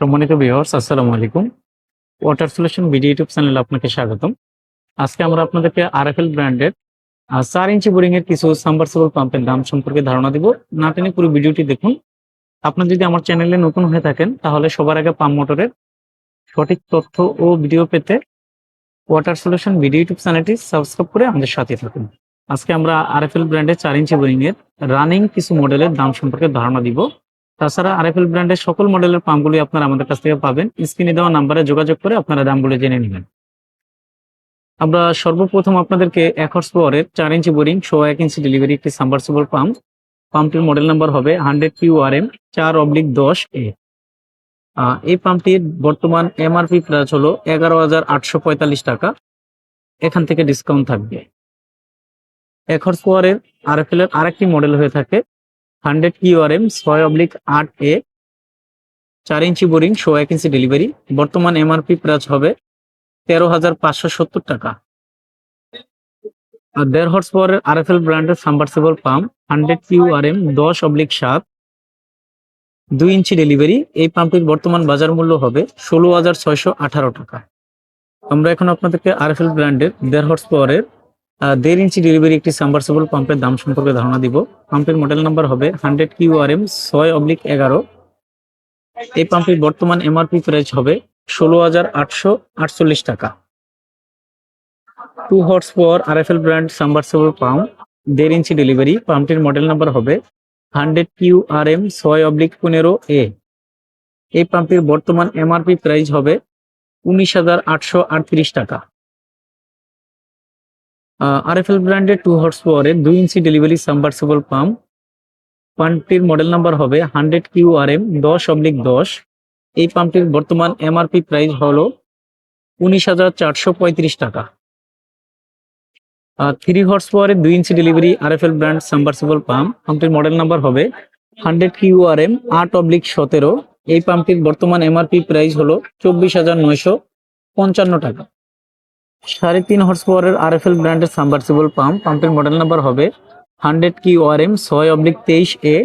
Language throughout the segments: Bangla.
সম্মানিত ভিউয়ার্স আসসালামু আলাইকুম। ওয়াটার সলিউশন ভিডিও ইউটিউব চ্যানেলে আপনাকে স্বাগতম। আজকে আমরা আপনাদেরকে আরএফএল ব্র্যান্ডের চার ইঞ্চি বোরিং এর কিছু সাবমার্সিবল পাম্পের দাম সম্পর্কে ধারণা দিব। না টেনে পুরো ভিডিওটি দেখুন। আপনার যদি আমার চ্যানেলে নতুন হয়ে থাকেন, তাহলে সবার আগে পাম্প মোটরের সঠিক তথ্য ও ভিডিও পেতে ওয়াটার সলিউশন ভিডিও ইউটিউব চ্যানেলটি সাবস্ক্রাইব করে আমাদের সাথে থাকুন। আজকে আমরা আরএফএল ব্র্যান্ডের চার ইঞ্চি বোরিং এর রানিং কিছু মডেলের দাম সম্পর্কে ধারণা দিব। তাছাড়া আরএফএল ব্র্যান্ডের সকল মডেলের পাম্পগুলি আপনারা আমাদের কাছ থেকে পাবেন। স্ক্রিনে দেওয়া নাম্বারে যোগাযোগ করে আপনারা দামগুলো জেনে নেবেন। আমরা সর্বপ্রথম আপনাদেরকে এক হর্স পাওয়ারের চার ইঞ্চি বোরিং শো এক ইঞ্চি ডেলিভারি একটি সাবমার্সিবল পাম্প পাম্পটির মডেল নাম্বার হবে হান্ড্রেড কিউ আর এম চার অবলিক দশ এ এই পাম্পটির বর্তমান এমআরপি প্রাইস হলো এগারো হাজার আটশো পঁয়তাল্লিশ টাকা। এখান থেকে ডিসকাউন্ট থাকবে। এক হর্স পাওয়ারের আরএফএল এর আরেকটি মডেল হয়ে থাকে হান্ড্রেড কিউআরএম ছয় অবলিক আট এ চার ইঞ্চি বোরিং শো এক ইঞ্চি ডেলিভারি। বর্তমান এমআরপি প্রাইস হবে তেরো হাজার পাঁচশো সত্তর টাকা। আর দেড় হর্স পাওয়ারের আরএফএল ব্র্যান্ডের সাবমার্সিবল পাম্প হান্ড্রেড কিউআরএম দশ অবলিক সাত, দুই ইঞ্চি ডেলিভারি। এই পাম্পটির বর্তমান বাজার মূল্য হবে ষোলো হাজার ছয়শো আঠারো টাকা। আমরা এখন আপনাদেরকে আরএফএল ব্র্যান্ডের দেড় হর্স পাওয়ারের দেড় ইঞ্চি ডেলিভারি একটি সাবমার্সিবল পাম্পের দাম সম্পর্কে ধারণা দিব। পাম্পের মডেল নাম্বার হবে হান্ড্রেড কিউ আর এম ছয় অবলিক এগারো। এই পাম্পের বর্তমান এমআরপি প্রাইস হবে ষোলো হাজার আটশো আটচল্লিশ টাকা। Two horse power L brand submersible pump দেড় ইঞ্চি ডেলিভারি পাম্পটির মডেল নাম্বার হবে হান্ড্রেড কিউ আর এম ছয় অবলিক পনেরো এ এই পাম্পটির বর্তমান এমআরপি প্রাইস হবে উনিশ হাজার আটশো আটত্রিশ টাকা। আরএফএল ব্র্যান্ডের টু হর্স পাওয়ারের দুই ইঞ্চি ডেলিভারি সাবমার্সিবল পাম্প পাম্পটির মডেল নাম্বার হবে হান্ড্রেড কিউ আর এম দশ অবলিক দশ। এই পাম্পটির বর্তমান এমআরপি প্রাইস হলো উনিশ হাজার চারশো পঁয়ত্রিশ টাকা। থ্রি হর্স পাওয়ারের দুই ইঞ্চি delivery RFL brand submersible pump পাম্পটির model number হবে হান্ড্রেড কিউ আর এম আট অবলিক সতেরো। এই পাম্পটির বর্তমান এমআরপি প্রাইস হলো চব্বিশ হাজার নয়শো পঞ্চান্ন টাকা। সাড়ে তিন হর্স পাওয়ারের আর এফ এল ব্র্যান্ডের সাবমার্সিবল পাম্প পাম্পের মডেল নাম্বার হবে হান্ড্রেড কি ওআরএম ছয় অব্লিক তেইশ এ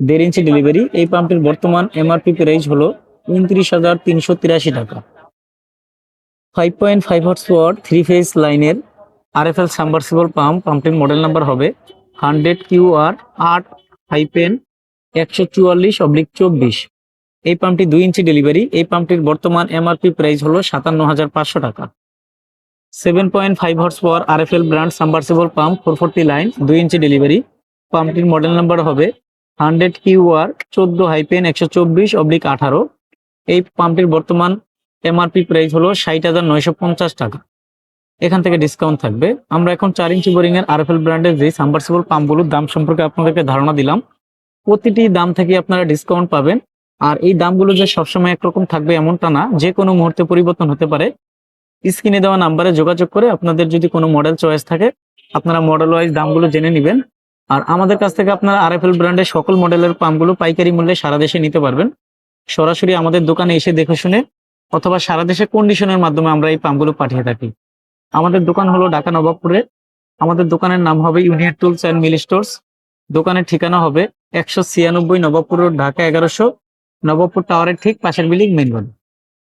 দেড় ইঞ্চি ডেলিভারি এই পাম্পটির বর্তমান এমআরপি প্রাইস হলো উনত্রিশ হাজার তিনশো তিরাশি টাকা। Five point five horse power three phase লাইনের আরএফএল সাবমার্সিবল পাম্প পাম্পটির মডেল নাম্বার হবে হান্ড্রেড কিউ আর আট হাইপেন একশো চুয়াল্লিশ অব্লিক চব্বিশ। এই পাম্পটি দুই ইঞ্চি ডেলিভারি এই পাম্পটির বর্তমান এমআরপি প্রাইস হলো সাতান্ন হাজার পাঁচশো টাকা। Seven point five horse power RFL brand submersible pump four forty line দুই ইঞ্চি ডেলিভারি পাম্পটির মডেল নাম্বার হবে হান্ড্রেড কিউ আর চোদ্দ হাইপেন একশো চব্বিশ অবলিক আঠারো। এই পাম্পটির বর্তমান এমআরপি প্রাইস হলো ষাট হাজার নয়শো পঞ্চাশ টাকা। এখান থেকে ডিসকাউন্ট থাকবে। আমরা এখন চার ইঞ্চি বোরিং এর আরএফএল ব্র্যান্ডের যে সাবমার্সিবল পাম্পগুলোর দাম সম্পর্কে আপনাদেরকে ধারণা দিলাম, প্রতিটি দাম থেকে আপনারা ডিসকাউন্ট পাবেন। আর এই দামগুলো যে সবসময় একরকম থাকবে এমনটা না যে কোনো মুহূর্তে পরিবর্তন হতে পারে। স্ক্রিনে দেওয়া নাম্বারে যোগাযোগ করে আপনাদের যদি কোনো মডেল চয়েস থাকে, আপনারা মডেল ওয়াইজ দামগুলো জেনে নেবেন। আর আমাদের কাছ থেকে আপনারা আরএফএল ব্র্যান্ডের সকল মডেলের পাম্পগুলো পাইকারি মূল্যে সারা দেশে নিতে পারবেন। সরাসরি আমাদের দোকানে এসে দেখে শুনে অথবা সারা দেশে কন্ডিশনের মাধ্যমে আমরা এই পাম্পগুলো পাঠিয়ে থাকি। আমাদের দোকান হলো ঢাকা নবাবপুরে। আমাদের দোকানের নাম হবে union tools and mill stores দোকানের ঠিকানা হবে একশো ছিয়ানব্বই নবাবপুর ঢাকা এগারোশো। নবাবপুর টাওয়ারের ঠিক পাশের বিল্ডিং মেন